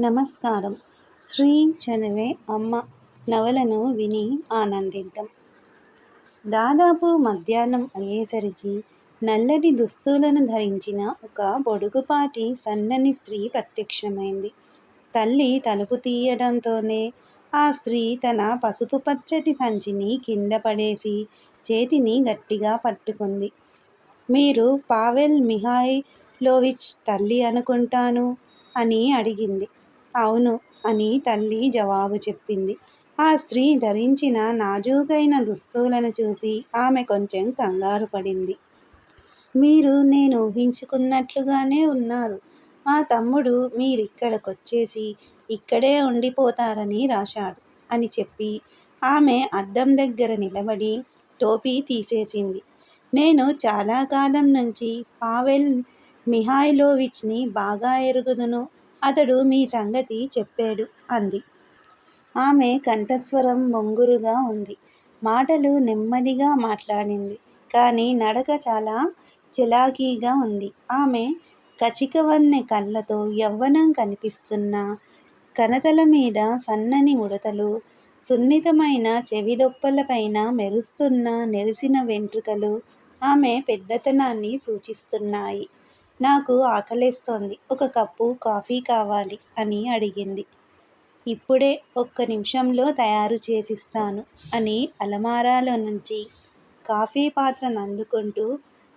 నమస్కారం. శ్రీ చదివే అమ్మ నవలను విని ఆనందిద్దాం. దాదాపు మధ్యాహ్నం అయ్యేసరికి నల్లటి దుస్తులను ధరించిన ఒక బొడుగుపాటి సన్నని స్త్రీ ప్రత్యక్షమైంది. తల్లి తలుపు తీయడంతోనే ఆ స్త్రీ తన పసుపు పచ్చటి సంచిని కింద పడేసి చేతిని గట్టిగా పట్టుకుంది. మీరు పావెల్ మిహాయిలోవిచ్ తల్లి అనుకుంటాను అని అడిగింది. అవును అని తల్లి జవాబు చెప్పింది. ఆ స్త్రీ ధరించిన నాజూకైన దుస్తులను చూసి ఆమె కొంచెం కంగారు పడింది. మీరు నేను ఊహించుకున్నట్లుగానే ఉన్నారు. మా తమ్ముడు మీరిక్కడికొచ్చేసి ఇక్కడే ఉండిపోతారని రాశాడు అని చెప్పి ఆమె అద్దం దగ్గర నిలబడి టోపీ తీసేసింది. నేను చాలా కాలం నుంచి పావెల్ మిహాయిలోవిచ్ని బాగా ఎరుగుదును. అతడు మీ సంగతి చెప్పాడు అంది. ఆమె కంఠస్వరం బొంగురుగా ఉంది. మాటలు నెమ్మదిగా మాట్లాడింది కానీ నడక చాలా చిలాకీగా ఉంది. ఆమె కచికవన్నె కళ్ళతో యవ్వనం కనిపిస్తున్న కనతల మీద సన్నని ముడతలు సున్నితమైన చెవిదొప్పలపైన మెరుస్తున్న నెరిసిన వెంట్రుకలు ఆమె పెద్దతనాన్ని సూచిస్తున్నాయి. నాకు ఆకలేస్తోంది. ఒక కప్పు కాఫీ కావాలి అని అడిగింది. ఇప్పుడే ఒక్క నిమిషంలో తయారు చేసిస్తాను అని అలమారాలో నుంచి కాఫీ పాత్రను అందుకుంటూ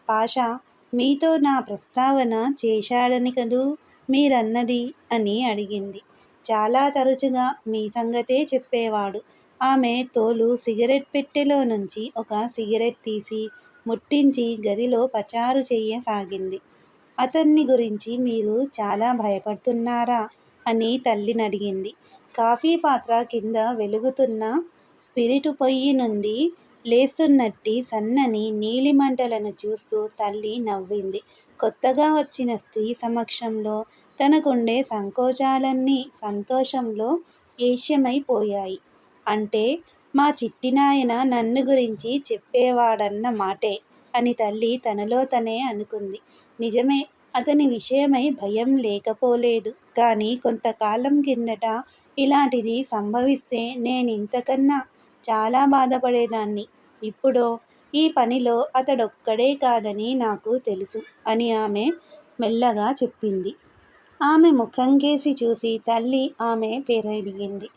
పాషా మీతో నా ప్రస్తావన చేశాడని కదూ మీరన్నది? అని అడిగింది. చాలా తరచుగా మీ సంగతే చెప్పేవాడు. ఆమె తోలు సిగరెట్ పెట్టెలో నుంచి ఒక సిగరెట్ తీసి ముట్టించి గదిలో పచారు చేయసాగింది. అతన్ని గురించి మీరు చాలా భయపడుతున్నారా? అని తల్లిని అడిగింది కాఫీ పాత్ర కింద వెలుగుతున్న స్పిరిటు పొయ్యి నుండి లేస్తున్నట్టి సన్నని నీలిమంటలను చూస్తూ తల్లి నవ్వింది. కొత్తగా వచ్చిన స్త్రీ సమక్షంలో తనకుండే సంకోచాలన్నీ సంతోషంలో ఏష్యమైపోయాయి. అంటే మా చిట్టినాయన నన్ను గురించి చెప్పేవాడన్న మాటే అని తల్లి తనలో తనే అనుకుంది. నిజమే అతని విషయమై భయం లేకపోలేదు. కానీ కొంతకాలం కిందట ఇలాంటిది సంభవిస్తే నేను ఇంతకన్నా చాలా బాధపడేదాన్ని. ఇప్పుడు ఈ పనిలో అతడొక్కడే కాదని నాకు తెలుసు అని ఆమె మెల్లగా చెప్పింది. ఆమె ముఖం కేసి చూసి తల్లి ఆమె పేరడిగింది.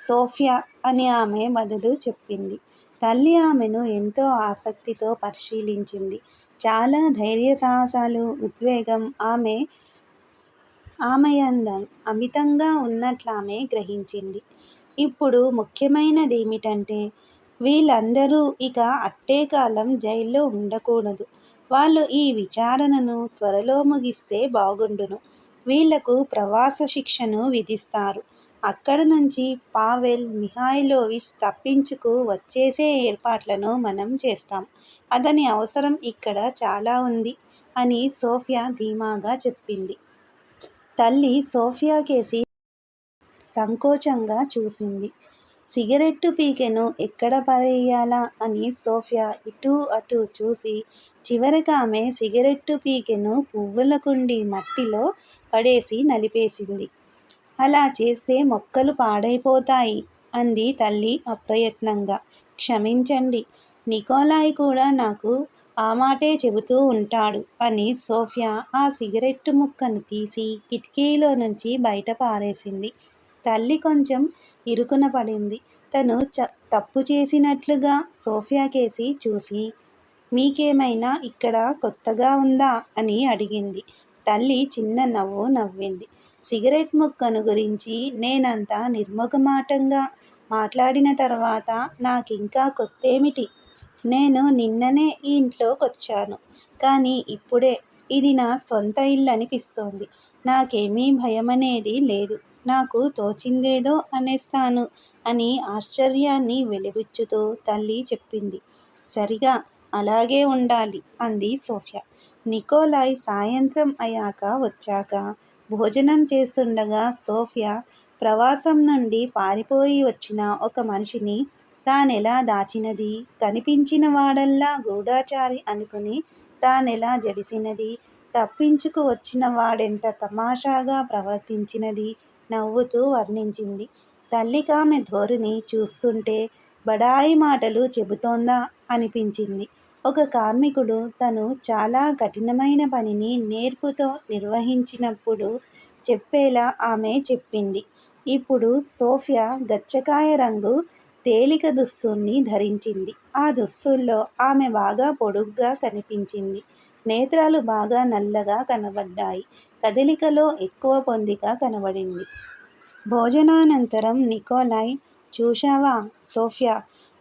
సోఫియా అని ఆమె బదులు చెప్పింది. తల్లి ఆమెను ఎంతో ఆసక్తితో పరిశీలించింది. చాలా ధైర్య సాహసాలు ఉద్వేగం ఆమె ఆమెయందం అమితంగా ఉన్నట్లామె గ్రహించింది. ఇప్పుడు ముఖ్యమైనదేమిటంటే వీళ్ళందరూ ఇక అట్టే కాలం జైల్లో ఉండకూడదు. వాళ్ళు ఈ విచారణను త్వరలో ముగిస్తే బాగుండును. వీళ్ళకు ప్రవాస శిక్షను విధిస్తారు. అక్కడ నుంచి పావెల్ మిహాయిలోవిచ్ తప్పించుకు వచ్చేసే ఏర్పాట్లను మనం చేస్తాం. అతని అవసరం ఇక్కడ చాలా ఉంది అని సోఫియా ధీమాగా చెప్పింది. తల్లి సోఫియా కేసి సంకోచంగా చూసింది. సిగరెట్టు పీకెను ఎక్కడ పడేయాలా అని సోఫియా ఇటు అటు చూసి చివరకామె సిగరెట్టు పీకెను పువ్వుల కుండి మట్టిలో పడేసి నలిపేసింది. అలా చేస్తే మొక్కలు పాడైపోతాయి అంది తల్లి అప్రయత్నంగా. క్షమించండి నికోలాయ్ కూడా నాకు ఆ మాటే చెబుతూ ఉంటాడు అని సోఫియా ఆ సిగరెట్టు ముక్కను తీసి కిటికీలో నుంచి బయట పారేసింది. తల్లి కొంచెం ఇరుకున పడింది. తను చ తప్పు చేసినట్లుగా సోఫియాకేసి చూసి మీకేమైనా ఇక్కడ కొత్తగా ఉందా? అని అడిగింది. తల్లి చిన్న నవ్వు నవ్వింది. సిగరెట్ ముక్కను గురించి నేనంత నిర్మోహమాటంగా మాట్లాడిన తర్వాత నాకింకా కొత్తేమిటి? నేను నిన్ననే ఈ ఇంట్లోకొచ్చాను. కానీ ఇప్పుడే ఇది నా సొంత ఇల్లు అనిపిస్తోంది నాకేమీ భయమనేది లేదు. నాకు తోచిందేదో అనేస్తాను అని ఆశ్చర్యాన్ని వెలిబుచ్చుతూ తల్లి చెప్పింది. సరిగా అలాగే ఉండాలి అంది సోఫియా. నికోలాయ్ సాయంత్రం అయ్యాక వచ్చాక భోజనం చేస్తుండగా సోఫియా ప్రవాసం నుండి పారిపోయి వచ్చిన ఒక మనిషిని తానెలా దాచినది కనిపించిన వాడల్లా గూఢాచారి అనుకుని తానెలా జడిసినది తప్పించుకు వచ్చిన వాడెంత తమాషాగా ప్రవర్తించినది నవ్వుతూ వర్ణించింది. తల్లికామె ధోరణి చూస్తుంటే బడాయి మాటలు చెబుతోందా అనిపించింది. ఒక కార్మికుడు తను చాలా కఠినమైన పనిని నేర్పుతో నిర్వహించినప్పుడు చెప్పేలా ఆమె చెప్పింది. ఇప్పుడు సోఫియా గచ్చకాయ రంగు తేలిక దుస్తుల్ని ధరించింది. ఆ దుస్తుల్లో ఆమె బాగా పొడుగ్గా కనిపించింది. నేత్రాలు బాగా నల్లగా కనబడ్డాయి. కదలికలో ఎక్కువ పొందిక కనబడింది. భోజనానంతరం నికోలాయ్ చూశావా సోఫ్యా!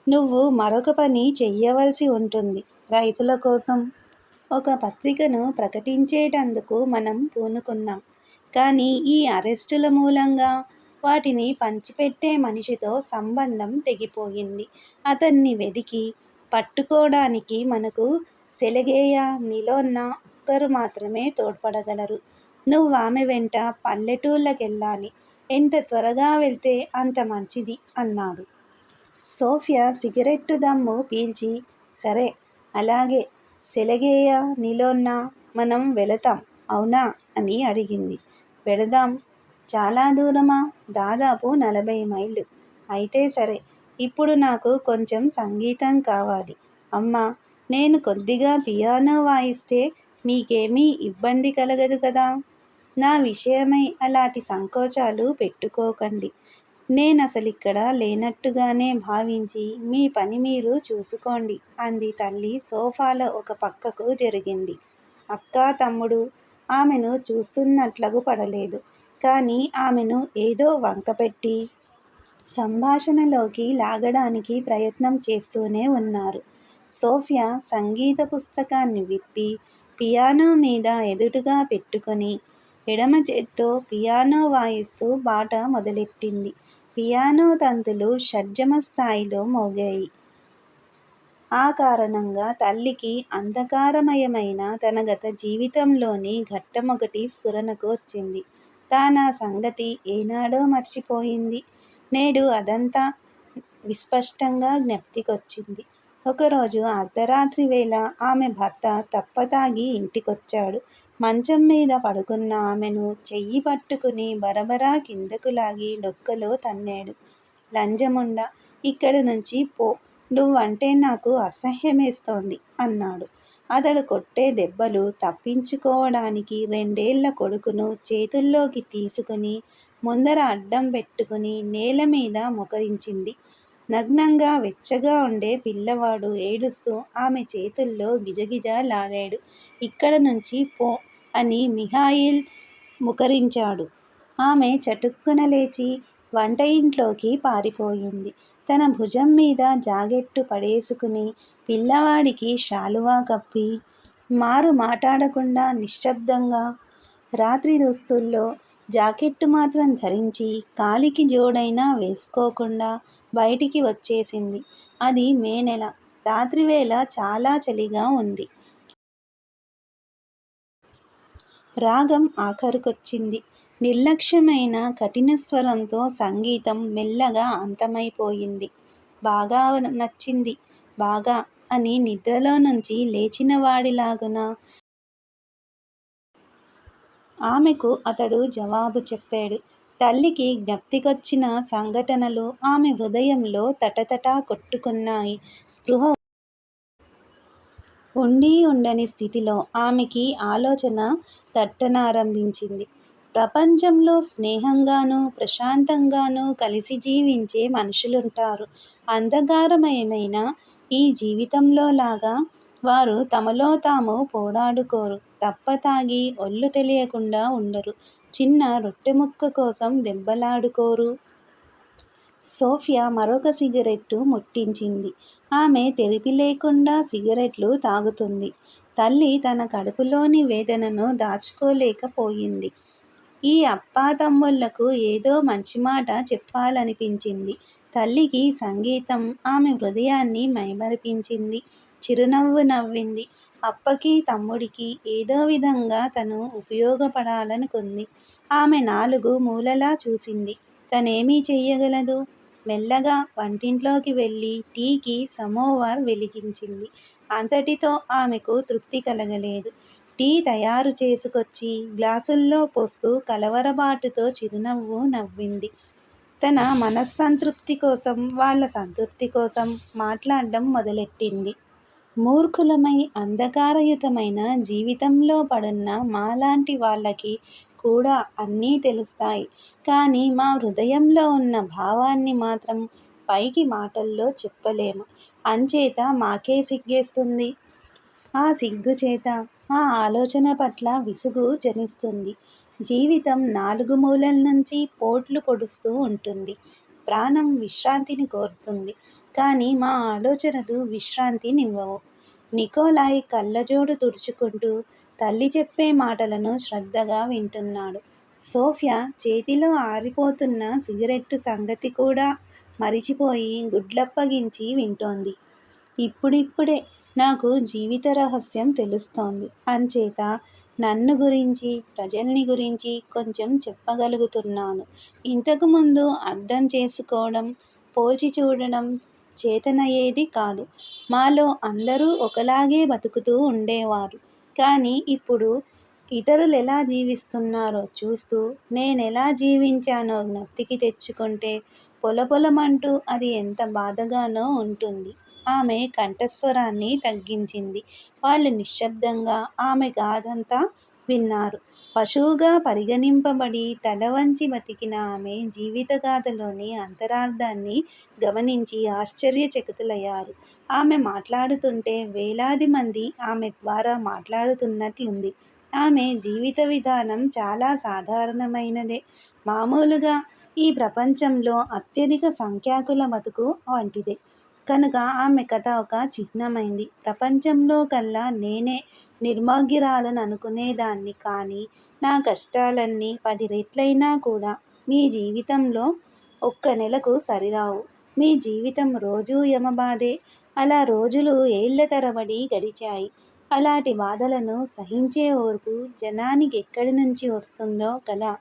నువ్వు మరొక పని చెయ్యవలసి ఉంటుంది. రైతుల కోసం ఒక పత్రికను ప్రకటించేటందుకు మనం పూనుకున్నాం. కానీ ఈ అరెస్టుల మూలంగా వాటిని పంచిపెట్టే మనిషితో సంబంధం తెగిపోయింది. అతన్ని వెదికి పట్టుకోవడానికి మనకు సెలగేయ, నిలోన్న ఒక్కరు మాత్రమే తోడ్పడగలరు. నువ్వు ఆమె వెంట పల్లెటూళ్ళకెళ్ళాలి. ఎంత త్వరగా వెళ్తే అంత మంచిది అన్నాడు. సోఫియా సిగరెట్టు దమ్ము పీల్చి సరే, అలాగే సెలగేయ, నీలోన్నా మనం వెళతాం అవునా అని అడిగింది. వెడదాం చాలా దూరమా? దాదాపు నలభై మైళ్ళు. అయితే సరే. ఇప్పుడు నాకు కొంచెం సంగీతం కావాలి. అమ్మా! నేను కొద్దిగా పియానో వాయిస్తే మీకేమీ ఇబ్బంది కలగదు కదా? నా విషయమై అలాంటి సంకోచాలు పెట్టుకోకండి. నేనసలిక్కడ లేనట్టుగానే భావించి మీ పని మీరు చూసుకోండి అంది తల్లి సోఫాలో ఒక పక్కకు జరిగింది. అక్కా తమ్ముడు ఆమెను చూస్తున్నట్లగుపడలేదు. కానీ ఆమెను ఏదో వంకపెట్టి సంభాషణలోకి లాగడానికి ప్రయత్నం చేస్తూనే ఉన్నారు సోఫియా సంగీత పుస్తకాన్ని విప్పి పియానో మీద ఎదుటుగా పెట్టుకొని ఎడమ చేత్తో పియానో వాయిస్తూ పాట మొదలెట్టింది. పియానో తంతులు షడ్జమ స్థాయిలో మోగాయి. ఆ కారణంగా తల్లికి అంధకారమయమైన తన గత జీవితంలోని ఘట్టమొకటి స్ఫురణకు వచ్చింది. తానా సంగతి ఏనాడో మర్చిపోయింది. నేడు అదంతా విస్పష్టంగా జ్ఞప్తికొచ్చింది. ఒకరోజు అర్ధరాత్రివేళ ఆమె భర్త తప్పతాగి ఇంటికొచ్చాడు. మంచం మీద పడుకున్న ఆమెను చెయ్యి పట్టుకుని బరబరా కిందకు లాగి డొక్కలో తన్నాడు. లంచముండ ఇక్కడ నుంచి పో! నువ్వంటే నాకు అసహ్యమేస్తోంది అన్నాడు. అతడు కొట్టే దెబ్బలు తప్పించుకోవడానికి రెండేళ్ళ కొడుకును చేతుల్లోకి తీసుకుని ముందర అడ్డం పెట్టుకుని నేలమీద ముకరించింది నగ్నంగా వెచ్చగా ఉండే పిల్లవాడు ఏడుస్తూ ఆమె చేతుల్లో గిజగిజలాడాడు లాడాడు. ఇక్కడనుంచి పో! అని మిహాయిల్ ముకరించాడు. ఆమె చటుక్కున లేచి వంట ఇంట్లోకి పారిపోయింది. తన భుజం మీద జాకెట్టు పడేసుకుని పిల్లవాడికి శాలువా కప్పి మారు మాట్లాడకుండా నిశ్శబ్దంగా రాత్రి దుస్తుల్లో జాకెట్టు మాత్రం ధరించి కాలికి జోడైనా వేసుకోకుండా బయటికి వచ్చేసింది. అది మే నెల. రాత్రివేళ చాలా చలిగా ఉంది రాగం ఆఖరుకొచ్చింది. నిర్లక్ష్యమైన కఠిన స్వరంతో సంగీతం మెల్లగా అంతమైపోయింది. బాగా నచ్చింది బాగా అని నిద్రలో నుంచి లేచినవాడిలాగున ఆమెకు అతడు జవాబు చెప్పాడు. తల్లికి జ్ఞప్తికొచ్చిన సంఘటనలు ఆమె హృదయంలో తటతటా కొట్టుకున్నాయి. స్పృహ ఉండి ఉండని స్థితిలో ఆమెకి ఆలోచన తట్టనారంభించింది. ప్రపంచంలో స్నేహంగానూ, ప్రశాంతంగానూ కలిసి జీవించే మనుషులుంటారు. అంధకారమయమైన ఈ జీవితంలో లాగా వారు తమలో తాము పోరాడుకోరు. తప్ప తాగి ఒళ్ళు తెలియకుండా ఉండరు చిన్న రొట్టెముక్క కోసం దెబ్బలాడుకోరు. సోఫియా మరొక సిగరెట్టు ముట్టించింది. ఆమె తెరిపిలేకుండా సిగరెట్లు తాగుతుంది. తల్లి తన కడుపులోని వేదనను దాచుకోలేకపోయింది. ఈ అప్పాతమ్ముళ్ళకు ఏదో మంచి మాట చెప్పాలనిపించింది. తల్లికి సంగీతం ఆమె హృదయాన్ని మైమరిపించింది. చిరునవ్వు నవ్వింది. అప్పకి తమ్ముడికి ఏదో విధంగా తను ఉపయోగపడాలనుకుంది. ఆమె నాలుగు మూలలా చూసింది. తనేమి చెయ్యగలదు? మెల్లగా వంటింట్లోకి వెళ్ళి టీకి సమోవార్ వెలిగించింది. అంతటితో ఆమెకు తృప్తి కలగలేదు. టీ తయారు చేసుకొచ్చి గ్లాసుల్లో పోస్తూ కలవరబాటుతో చిరునవ్వు నవ్వింది. తన మనస్సంతృప్తి కోసం, వాళ్ళ సంతృప్తి కోసం మాట్లాడడం మొదలెట్టింది. మూర్ఖులమై అంధకారయుతమైన జీవితంలో పడున్న మాలాంటి వాళ్ళకి కూడా అన్నీ తెలుస్తాయి. కానీ మా హృదయంలో ఉన్న భావాన్ని మాత్రం పైకి మాటల్లో చెప్పలేము. అంచేత మాకే సిగ్గేస్తుంది. ఆ సిగ్గుచేత ఆ ఆలోచన పట్ల విసుగు జనిస్తుంది. జీవితం నాలుగు మూలల నుంచి పోట్లు పొడుస్తూ ఉంటుంది. ప్రాణం విశ్రాంతిని కోరుతుంది. కానీ మా ఆలోచనలు విశ్రాంతి నివ్వవు. నికోలాయ్ కళ్ళజోడు తుడుచుకుంటూ తల్లి చెప్పే మాటలను శ్రద్ధగా వింటున్నాడు. సోఫియా చేతిలో ఆరిపోతున్న సిగరెట్టు సంగతి కూడా మరిచిపోయి గుడ్లప్పగించి వింటోంది. ఇప్పుడిప్పుడే నాకు జీవిత రహస్యం తెలుస్తోంది. అంచేత నన్ను గురించి ప్రజల్ని గురించి కొంచెం చెప్పగలుగుతున్నాను. ఇంతకుముందు అర్థం చేసుకోవడం, పోల్చి చూడడం చేతనయ్యేది కాదు. మాలో అందరూ ఒకలాగే బతుకుతూ ఉండేవారు. కానీ ఇప్పుడు ఇతరులు ఎలా జీవిస్తున్నారో చూస్తూ నేను ఎలా జీవించానో జ్ఞప్తికి తెచ్చుకుంటే పొలపొలమంటూ అది ఎంత బాధగానో ఉంటుంది. ఆమె కంఠస్వరాన్ని తగ్గించింది. వాళ్ళు నిశ్శబ్దంగా ఆమె గాథంతా విన్నారు. పశువుగా పరిగణింపబడి తలవంచి బతికిన ఆమె జీవితగాథలోని అంతరార్ధాన్ని గమనించి ఆశ్చర్యచకితులయ్యారు. ఆమె మాట్లాడుతుంటే వేలాది మంది ఆమె ద్వారా మాట్లాడుతున్నట్లుంది. ఆమె జీవిత విధానం చాలా సాధారణమైనదే. మామూలుగా ఈ ప్రపంచంలో అత్యధిక సంఖ్యాకుల బతుకు వంటిదే. కనుక ఆమె కథ ఒక చిహ్నమైంది. ప్రపంచంలో కల్లా నేనే నిర్భాగ్యురాలననుకునేదాన్ని కానీ నా కష్టాలన్నీ పది రెట్లయినా కూడా మీ జీవితంలో ఒక్క నెలకు సరిరావు. మీ జీవితం రోజూ యమబాధే. అలా రోజులు ఏళ్ళ తరబడి గడిచాయి. అలాటి బాధలను సహించే ఓర్పు నుంచి వస్తుందో కదా!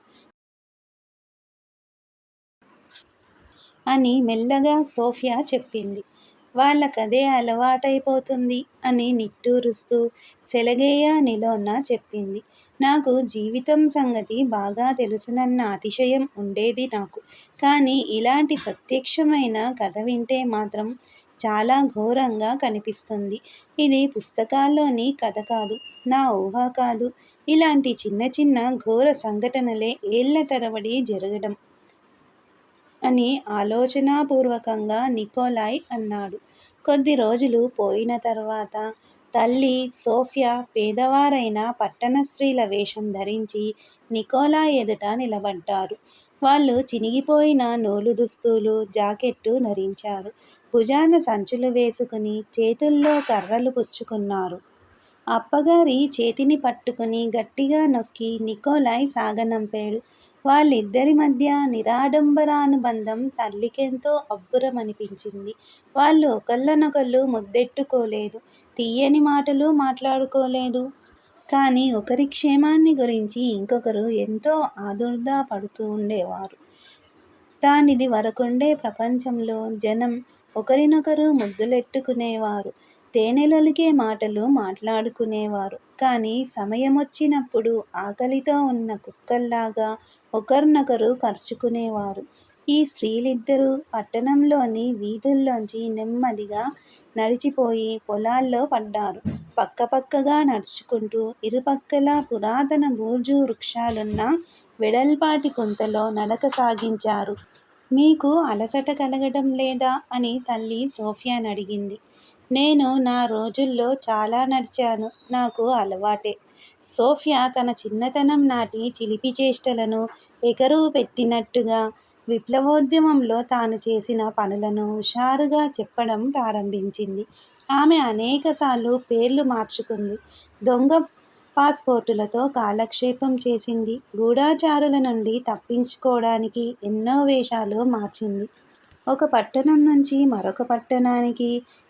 అని మెల్లగా సోఫియా చెప్పింది. వాళ్ళకదే అలవాటైపోతుంది అని నిట్టూరుస్తూ సెలగేయనిలోన చెప్పింది. నాకు జీవితం సంగతి బాగా తెలుసునన్న అతిశయం ఉండేది నాకు. కానీ ఇలాంటి ప్రత్యక్షమైన కథ వింటే మాత్రం చాలా ఘోరంగా కనిపిస్తుంది. ఇది పుస్తకాల్లోని కథ కాదు. నా ఊహ కాదు. ఇలాంటి చిన్న చిన్న ఘోర సంఘటనలే ఏళ్ళ తరబడి జరగడం అని ఆలోచనాపూర్వకంగా నికోలాయ్ అన్నాడు. కొద్ది రోజులు పోయిన తర్వాత తల్లి సోఫియా పేదవారైన పట్టణ స్త్రీల వేషం ధరించి నికోలాయ్ ఎదుట నిలబడ్డారు. వాళ్ళు చినిగిపోయిన నూలు దుస్తులు జాకెట్టు ధరించారు. భుజాన సంచులు వేసుకుని చేతుల్లో కర్రలు పుచ్చుకున్నారు. అప్పగారి చేతిని పట్టుకుని గట్టిగా నొక్కి నికోలాయ్ సాగనంపాడు. వాళ్ళిద్దరి మధ్య నిరాడంబరానుబంధం తల్లికెంతో అబ్బురమనిపించింది. వాళ్ళు ఒకళ్ళనొకళ్ళు ముద్దెట్టుకోలేదు. తీయని మాటలు మాట్లాడుకోలేదు. కానీ ఒకరి క్షేమాన్ని గురించి ఇంకొకరు ఎంతో ఆదుర్దా పడుతూ ఉండేవారు. దానిది వరకుండే ప్రపంచంలో జనం ఒకరినొకరు ముద్దులెట్టుకునేవారు. తేనెలలికే మాటలు మాట్లాడుకునేవారు. కానీ సమయమొచ్చినప్పుడు ఆకలితో ఉన్న కుక్కల్లాగా ఒకరినొకరు కరుచుకునేవారు. ఈ స్త్రీలిద్దరూ పట్టణంలోని వీధుల్లోంచి నెమ్మదిగా నడిచిపోయి పొలాల్లో పడ్డారు. పక్కపక్కగా నడుచుకుంటూ ఇరుపక్కల పురాతన బూర్జు వృక్షాలున్న వెడల్పాటి కొంతలో నడక సాగించారు. మీకు అలసట కలగడం లేదా? అని తల్లి సోఫ్యనడిగింది. నేను నా రోజుల్లో చాలా నడిచాను. నాకు అలవాటే. సోఫియా తన చిన్నతనం నాటి చిలిపి చేష్టలను ఎగరువు పెట్టినట్టుగా విప్లవోద్యమంలో తాను చేసిన పనులను హుషారుగా చెప్పడం ప్రారంభించింది. ఆమె అనేకసార్లు పేర్లు మార్చుకుంది. దొంగ పాస్పోర్టులతో కాలక్షేపం చేసింది. గూఢాచారుల నుండి తప్పించుకోవడానికి ఎన్నో వేషాలు మార్చింది. ఒక పట్టణం నుంచి మరొక పట్టణానికి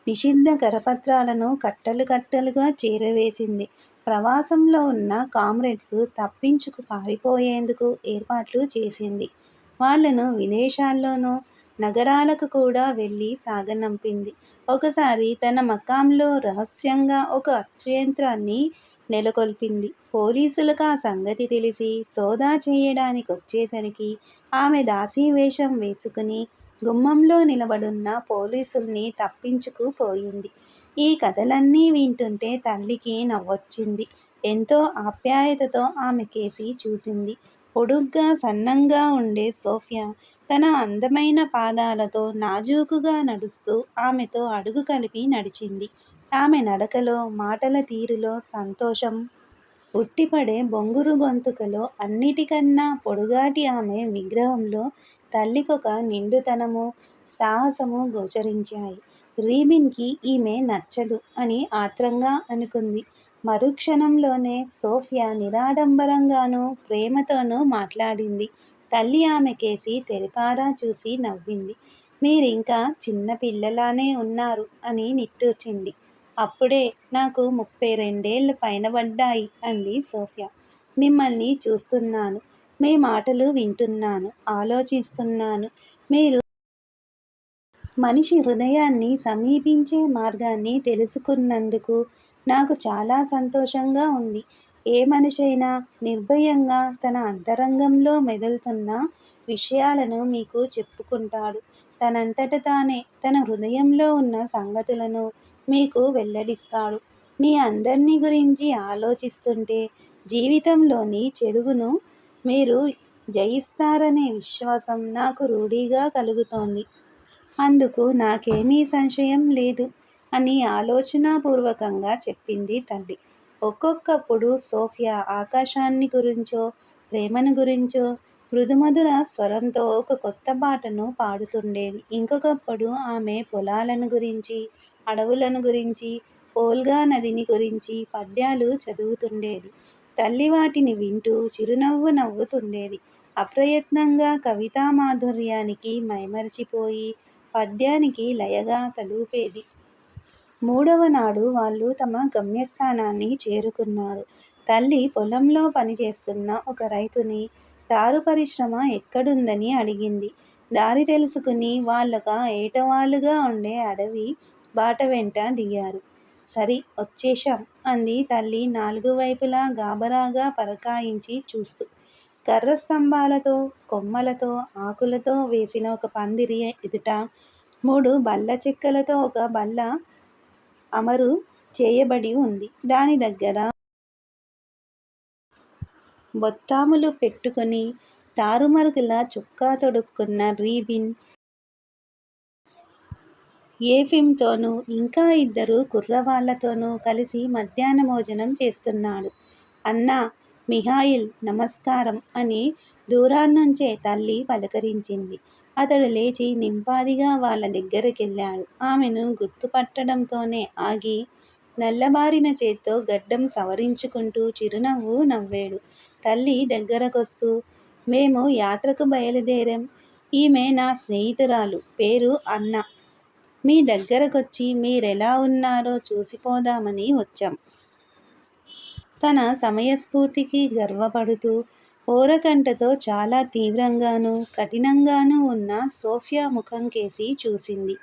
నిషిద్ధ కరపత్రాలను కట్టలు కట్టలుగా చేరవేసింది. ప్రవాసంలో ఉన్న కామ్రేడ్స్ తప్పించుకు పారిపోయేందుకు ఏర్పాట్లు చేసింది. వాళ్ళను విదేశాల్లోనూ, నగరాలకు కూడా వెళ్ళి సాగనంపింది. ఒకసారి తన మకాంలో రహస్యంగా ఒక అత్యంత్రాన్ని నెలకొల్పింది పోలీసులకు ఆ సంగతి తెలిసి సోదా చేయడానికి వచ్చేసరికి ఆమె దాసీ వేషం వేసుకుని గుమ్మంలో నిలబడున్న పోలీసుల్ని తప్పించుకుపోయింది. ఈ కథలన్నీ వింటుంటే తల్లికి నవ్వొచ్చింది. ఎంతో ఆప్యాయతతో ఆమె కేసి చూసింది. పొడుగ్గా సన్నంగా ఉండే సోఫియా తన అందమైన పాదాలతో నాజూకుగా నడుస్తూ ఆమెతో అడుగు కలిపి నడిచింది. ఆమె నడకలో మాటల తీరులో సంతోషం ఉట్టిపడే బొంగురు గొంతుకలో అన్నిటికన్నా పొడుగాటి ఆమె విగ్రహంలో తల్లికొక నిండుతనము సాహసము గోచరించాయి. రీబిన్కి ఈమె నచ్చదు అని ఆత్రంగా అనుకుంది. మరుక్షణంలోనే సోఫియా నిరాడంబరంగానూ ప్రేమతోనూ మాట్లాడింది. తల్లి ఆమె కేసి తెరిపారా చూసి నవ్వింది. మీరింకా చిన్న పిల్లలానే ఉన్నారు అని నిట్టూర్చింది. అప్పుడే నాకు ముప్పై రెండేళ్ళు పైన పడ్డాయి అంది సోఫియా. మిమ్మల్ని చూస్తున్నాను. మీ మాటలు వింటున్నాను ఆలోచిస్తున్నాను. మీరు మనిషి హృదయాన్ని సమీపించే మార్గాన్ని తెలుసుకున్నందుకు నాకు చాలా సంతోషంగా ఉంది. ఏ మనిషైనా నిర్భయంగా తన అంతరంగంలో మెదులుతున్న విషయాలను మీకు చెప్పుకుంటాడు. తనంతట తానే తన హృదయంలో ఉన్న సంగతులను మీకు వెల్లడిస్తాడు. మీ అందరినీ గురించి ఆలోచిస్తుంటే జీవితంలోని చెడుగును మీరు జయిస్తారనే విశ్వాసం నాకు రూఢిగా కలుగుతోంది. అందుకు నాకేమీ సంశయం లేదు అని ఆలోచనాపూర్వకంగా చెప్పింది తల్లి. ఒక్కొక్కప్పుడు సోఫియా ఆకాశాన్ని గురించో ప్రేమను గురించో మృదుమధుర స్వరంతో ఒక కొత్త పాటను పాడుతుండేది. ఇంకొకప్పుడు ఆమె పొలాలను గురించి అడవులను గురించి పోల్గా నదిని గురించి పద్యాలు చదువుతుండేది. తల్లి వాటిని వింటూ చిరునవ్వు నవ్వుతుండేది. అప్రయత్నంగా కవితా మాధుర్యానికి మైమరిచిపోయి పద్యానికి లయగా తలూపేది మూడవ నాడు వాళ్ళు తమ గమ్యస్థానాన్ని చేరుకున్నారు. తల్లి పొలంలో పనిచేస్తున్న ఒక రైతుని దారు పరిశ్రమ ఎక్కడుందని అడిగింది. దారి తెలుసుకుని వాళ్ళొక ఏటవాలుగా ఉండే అడవి బాట వెంట దిగారు. సరి వచ్చేశాం అంది తల్లి నాలుగు వైపులా గాబరాగా పరకాయించి చూస్తూ. కర్ర స్తంభాలతో కొమ్మలతో ఆకులతో వేసిన ఒక పందిరి ఎదుట మూడు బల్ల చెక్కలతో ఒక బల్ల అమరు చేయబడి ఉంది. దాని దగ్గర బొత్తాములు పెట్టుకొని తారుమరుగులా చుక్కా తొడుక్కున్న రీబిన్ ఏఫిమ్తోనూ ఇంకా ఇద్దరు కుర్రవాళ్ళతోనూ కలిసి మధ్యాహ్న భోజనం చేస్తున్నాడు. అన్నా మిహాయిల్ నమస్కారం అని దూరాన్నుంచే తల్లి పలకరించింది. అతడు లేచి నింపాదిగా వాళ్ళ దగ్గరకెళ్ళాడు. ఆమెను గుర్తుపట్టడంతోనే ఆగి నల్లబారిన చేత్తో గడ్డం సవరించుకుంటూ చిరునవ్వు నవ్వాడు. తల్లి దగ్గరకొస్తూ మేము యాత్రకు బయలుదేరాం. ఈమె నా స్నేహితురాలు. పేరు అన్న. మీ దగ్గరకొచ్చి మీరెలా ఉన్నారో చూసిపోదామని వచ్చాం. తన సమయస్ఫూర్తికి గర్వపడుతూ ఓరకంటతో చాలా తీవ్రంగానూ కఠినంగానూ ఉన్న సోఫియా ముఖం కేసి చూసింది.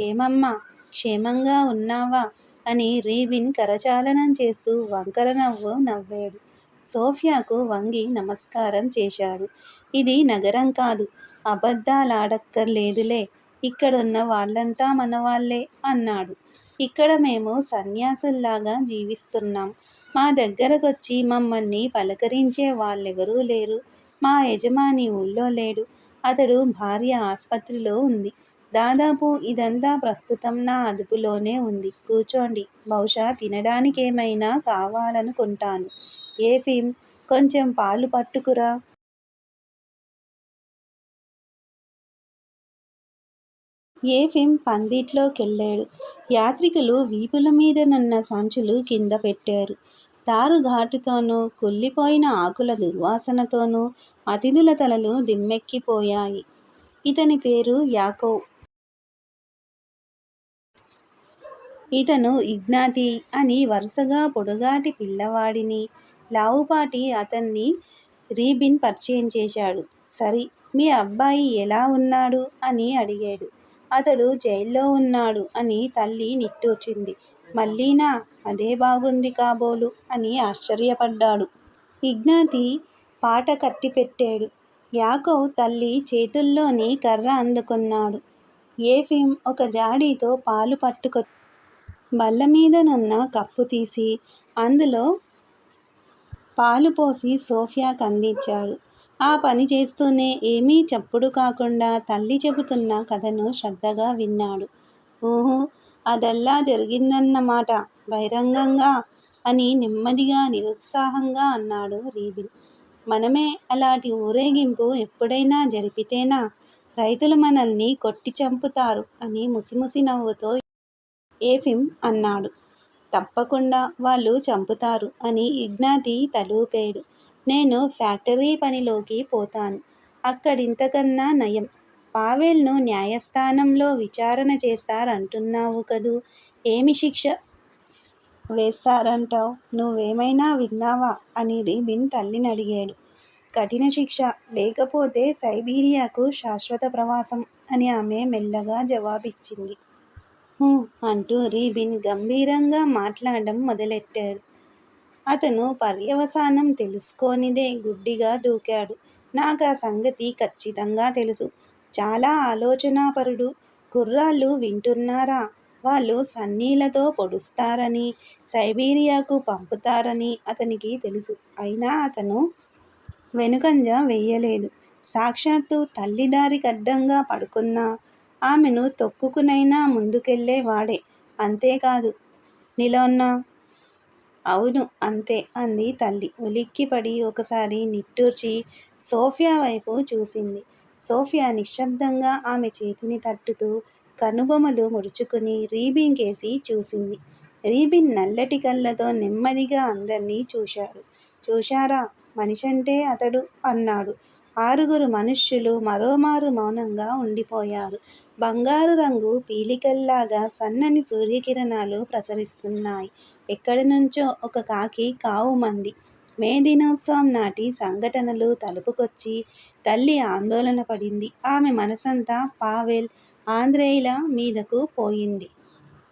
ఏమమ్మా క్షేమంగా ఉన్నావా? అని రీబిన్ కరచాలనం చేస్తూ వంకర నవ్వు నవ్వాడు. సోఫియాకు వంగి నమస్కారం చేశాడు. ఇది నగరం కాదు అబద్ధాలాడక్కర్లేదులే. ఇక్కడున్న వాళ్ళంతా మనవాళ్ళే అన్నాడు. ఇక్కడ మేము సన్యాసుల్లాగా జీవిస్తున్నాం. మా దగ్గరకొచ్చి మమ్మల్ని పలకరించే వాళ్ళెవరూ లేరు. మా యజమాని ఊళ్ళో లేడు. అతడు భార్య ఆసుపత్రిలో ఉంది. దాదాపు ఇదంతా ప్రస్తుతం నా అదుపులోనే ఉంది. కూర్చోండి. బహుశా తినడానికేమైనా కావాలనుకుంటాను. ఏఫీమ్ కొంచెం పాలు పట్టుకురా. ఏఫెం పందిట్లోకెళ్ళాడు. యాత్రికులు వీపుల మీదనున్న సంచులు కింద పెట్టారు. తారు ఘాటుతోనూ కుళ్ళిపోయిన ఆకుల దుర్వాసనతోనూ అతిథుల తలలు దిమ్మెక్కిపోయాయి. ఇతని పేరు యాకోవ్ ఇతను ఇగ్నాతి అని వరుసగా పొడుగాటి పిల్లవాడిని లావుపాటి అతన్ని రీబిన్ పరిచయం చేశాడు. సరి మీ అబ్బాయి ఎలా ఉన్నాడు? అని అడిగాడు. అతడు జైల్లో ఉన్నాడు అని తల్లి నిట్టూచింది మళ్ళీనా అదే బాగుంది కాబోలు అని ఆశ్చర్యపడ్డాడు. ఇజ్ఞాతి పాట కట్టిపెట్టాడు. యాకో తల్లి చేతుల్లోని కర్ర అందుకున్నాడు. ఎఫ్రాయిం ఒక జాడీతో పాలు పట్టుకొ బల్ల మీదనున్న కప్పు తీసి అందులో పాలు పోసి సోఫియాకు అందించాడు ఆ పని చేస్తూనే ఏమీ చప్పుడు కాకుండా తల్లి చెబుతున్న కథను శ్రద్ధగా విన్నాడు. ఊహూ అదల్లా జరిగిందన్నమాట బహిరంగంగా అని నెమ్మదిగా నిరుత్సాహంగా అన్నాడు రీబిన్. మనమే అలాంటి ఊరేగింపు ఎప్పుడైనా జరిపితేనా రైతులు మనల్ని కొట్టి చంపుతారు అని ముసిముసి నవ్వుతో ఏఫిం అన్నాడు. తప్పకుండా వాళ్ళు చంపుతారు అని ఇగ్నాతి తలూపేడు నేను ఫ్యాక్టరీ పనిలోకి పోతాను. అక్కడింతకన్నా నయం. పావెల్ను న్యాయస్థానంలో విచారణ చేస్తారంటున్నావు కదూ ఏమి శిక్ష వేస్తారంటావు నువ్వేమైనా విన్నావా? అని రీబిన్ తల్లినడిగాడు. కఠిన శిక్ష. లేకపోతే సైబీరియాకు శాశ్వత ప్రవాసం అని ఆమె మెల్లగా జవాబిచ్చింది. అంటూ రీబిన్ గంభీరంగా మాట్లాడడం మొదలెట్టాడు. అతను పర్యవసానం తెలుసుకోనిదే గుడ్డిగా దూకాడు. నాకు ఆ సంగతి ఖచ్చితంగా తెలుసు. చాలా ఆలోచనాపరుడు. కుర్రాళ్ళు వింటున్నారా? వాళ్ళు సన్నీలతో పొడుస్తారని సైబీరియాకు పంపుతారని అతనికి తెలుసు. అయినా అతను వెనుకంజ వేయలేదు సాక్షాత్తు తల్లిదారి గడ్డంగా పడుకున్నా ఆమెను తొక్కుకునైనా ముందుకెళ్ళేవాడే. అంతేకాదు నీలోన్నా? అవును అంతే అంది తల్లి ఉలిక్కిపడి ఒకసారి నిట్టూర్చి సోఫియా వైపు చూసింది. సోఫియా నిశ్శబ్దంగా ఆమె చేతిని తట్టుతూ కనుబొమలు ముడుచుకుని రీబిన్ కేసి చూసింది. రీబిన్ నల్లటి కళ్ళతో నెమ్మదిగా అందరినీ చూశాడు. చూశారా? మనిషంటే అతడు అన్నాడు. ఆరుగురు మనుష్యులు మరోమారు మౌనంగా ఉండిపోయారు. బంగారు రంగు పీలికల్లాగా సన్నని సూర్యకిరణాలు ప్రసరిస్తున్నాయి. ఎక్కడినుంచో ఒక కాకి కావుమంది. మే దినోత్సవం నాటి సంఘటనలు తలుపుకొచ్చి తల్లి ఆందోళన పడింది ఆమె మనసంతా పావెల్, ఆంధ్రేయుల మీదకు పోయింది.